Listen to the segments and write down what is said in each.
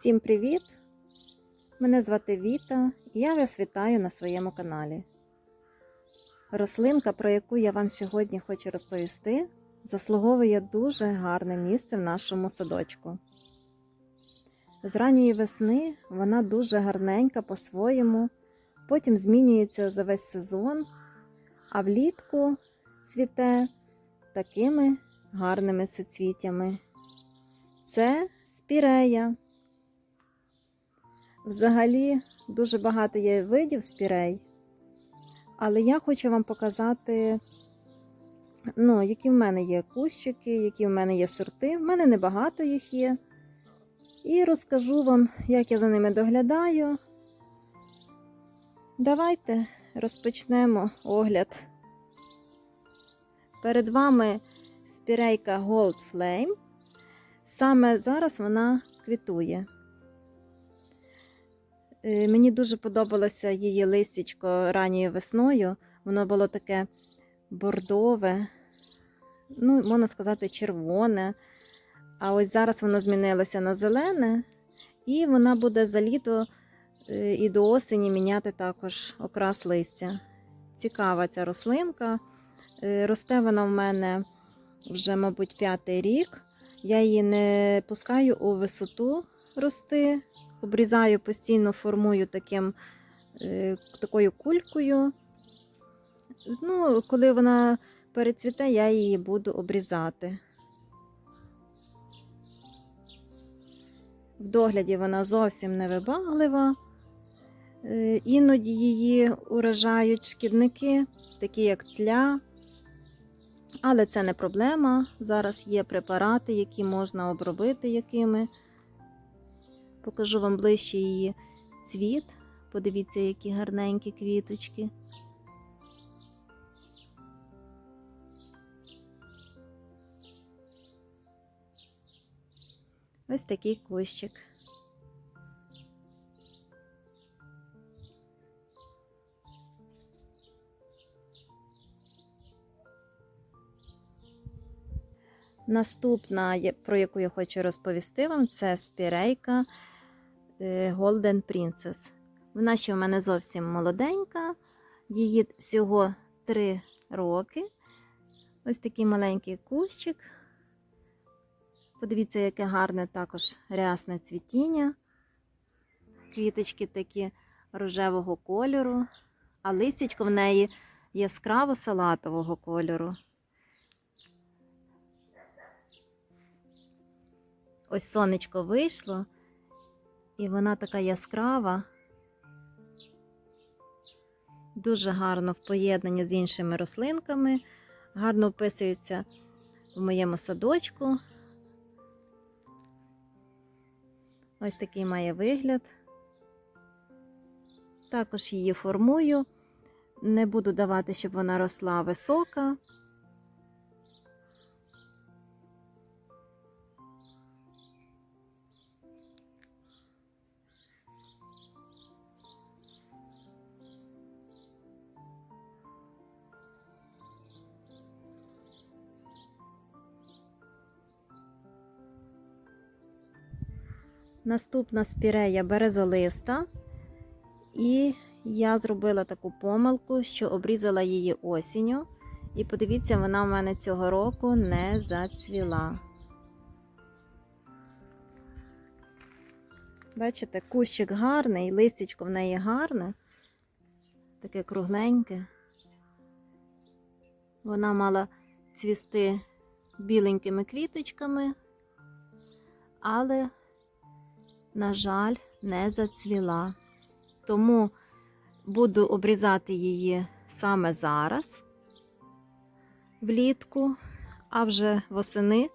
Всім привіт! Мене звати Віта і я вас вітаю на своєму каналі. Рослинка, про яку я вам сьогодні хочу розповісти, заслуговує дуже гарне місце в нашому садочку. З ранньої весни вона дуже гарненька по-своєму, потім змінюється за весь сезон, а влітку цвіте такими гарними соцвітями. Це спірея. Взагалі дуже багато є видів спірей, але я хочу вам показати, ну, які в мене є кущики, які в мене є сорти. В мене небагато їх є. І розкажу вам, як я за ними доглядаю. Давайте розпочнемо огляд. Перед вами спірейка Gold Flame. Саме зараз вона квітує. Е, Мені дуже подобалося її листячко ранньою весною. Воно було таке бордове, ну, можна сказати, червоне. А ось зараз воно змінилося на зелене, і вона буде за літо е, і до осені міняти також окрас листя. Цікава ця рослинка. Е, Росте вона в мене вже, мабуть, п'ятий рік. Я її не пускаю у висоту рости, обрізаю постійно, формую таким, е, такою кулькою. Ну, коли вона перецвіте, я її буду обрізати. В догляді вона зовсім не вибаглива. Е, Іноді її уражають шкідники, такі як тля. Але це не проблема. Зараз є препарати, які можна обробити якими. Покажу вам ближче її цвіт. Подивіться, які гарненькі квіточки. Ось такий кущик. Наступна, про яку я хочу розповісти вам, це спірейка Golden Princess. Вона ще в мене зовсім молоденька, її всього 3 роки. Ось такий маленький кущик. Подивіться, яке гарне також рясне цвітіння. Квіточки такі рожевого кольору, а листячко в неї яскраво салатового кольору. Ось сонечко вийшло, і вона така яскрава. Дуже гарно в поєднанні з іншими рослинками, гарно вписується в моєму садочку. Ось такий має вигляд. Також її формую. Не буду давати, щоб вона росла висока. Наступна спірея березолиста. І я зробила таку помилку, що обрізала її осінню. І подивіться, вона в мене цього року не зацвіла. Бачите, кущик гарний, листячко в неї гарне, таке кругленьке. Вона мала цвісти біленькими квіточками, але на жаль, не зацвіла. Тому буду обрізати її саме зараз, влітку, а вже восени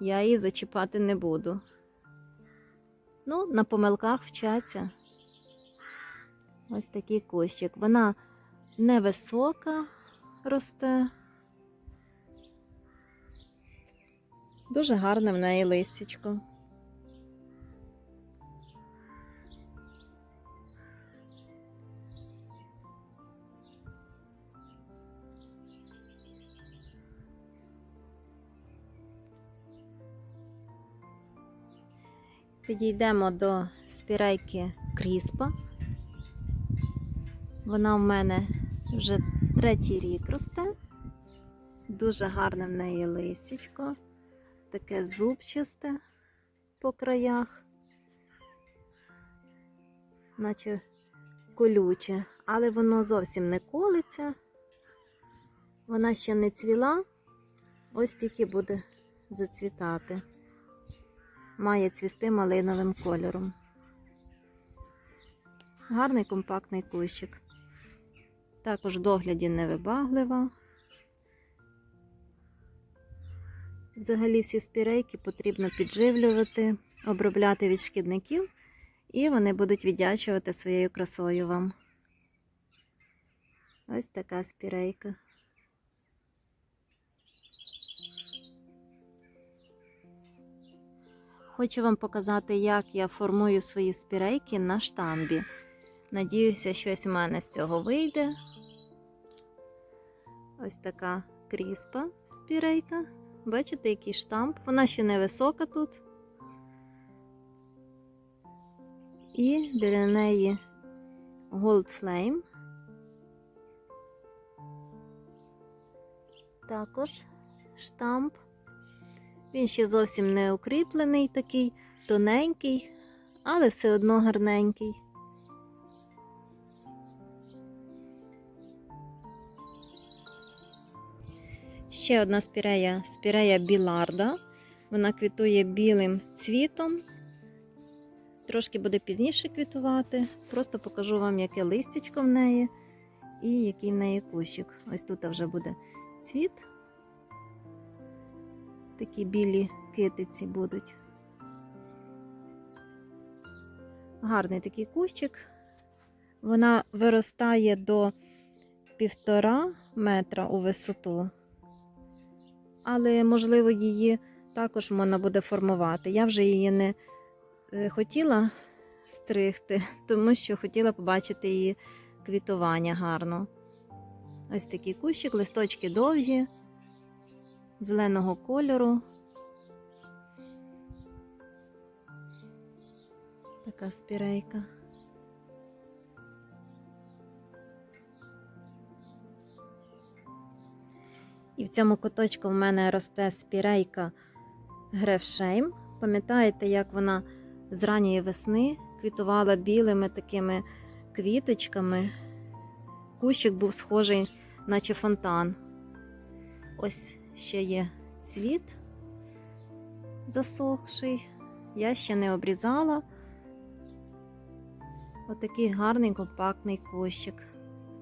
я її зачіпати не буду. Ну, на помилках вчаться. Ось такий кущик. Вона невисока росте. Дуже гарне в неї листячко. Підійдемо до спірейки Кріспа. Вона в мене вже третій рік росте. Дуже гарне в неї листячко, таке зубчасте по краях, наче колюче, але воно зовсім не колиться. Вона ще не цвіла, ось тільки буде зацвітати. Має цвісти малиновим кольором. Гарний компактний кущик. Також в догляді невибаглива. Взагалі всі спірейки потрібно підживлювати, обробляти від шкідників, і вони будуть віддячувати своєю красою вам. Ось така спірейка. Хочу вам показати, як я формую свої спірейки на штамбі. Надіюся, щось у мене з цього вийде. Ось така кріспа спірейка. Бачите, який штамп? Вона ще не висока тут. І біля неї Gold Flame. Також штамп. Він ще зовсім не укріплений, такий тоненький, але все одно гарненький. Ще одна спірея спірея біларда. Вона квітує білим цвітом. Трошки буде пізніше квітувати. Просто покажу вам, яке листячко в неї і який в неї кущик. Ось тут вже буде цвіт. Такі білі китиці будуть. Гарний такий кущик. Вона виростає до півтора метра у висоту але, можливо, її також можна буде формувати. Я вже її не е, хотіла стригти, тому що хотіла побачити її квітування гарно. Ось такий кущик, листочки довгі, зеленого кольору. Така спірейка. І в цьому куточку в мене росте спірейка Грефшейм. Пам'ятаєте, як вона з ранньої весни квітувала білими такими квіточками. Кущик був схожий, наче фонтан. Ось ще є цвіт засохший. Я ще не обрізала. Отакий гарний компактний кущик.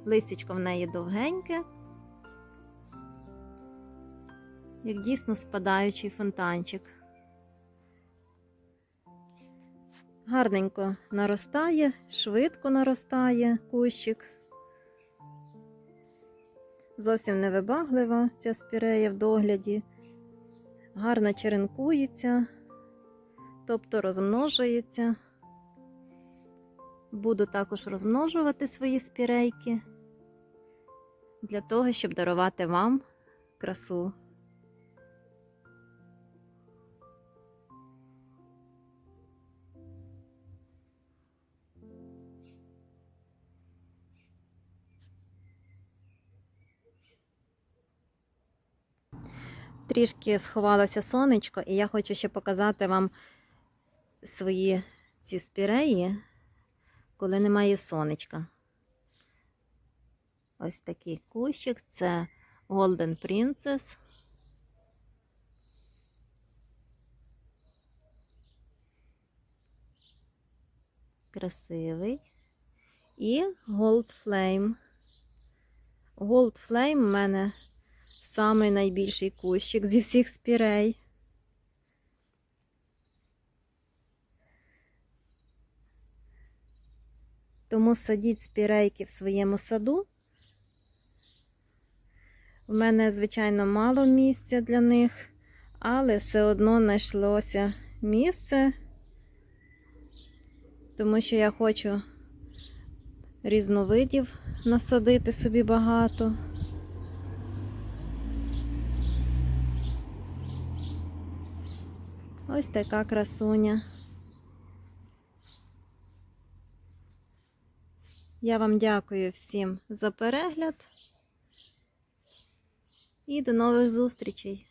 Листячко в неї довгеньке як дійсно спадаючий фонтанчик. Гарненько наростає, швидко наростає кущик. Зовсім невибаглива ця спірея в догляді, гарно черенкується, тобто розмножується. Буду також розмножувати свої спірейки для того, щоб дарувати вам красу. Трішки сховалося сонечко, і я хочу ще показати вам свої ці спіреї, коли немає сонечка. Ось такий кущик це Golden Princess. Красивий. І Gold Flame. Gold Flame в мене самий найбільший кущик зі всіх спірей. Тому садіть спірейки в своєму саду. У мене, звичайно, мало місця для них, але все одно знайшлося місце, тому що я хочу різновидів насадити собі багато. Ось така красуня. Я вам дякую всім за перегляд і до нових зустрічей!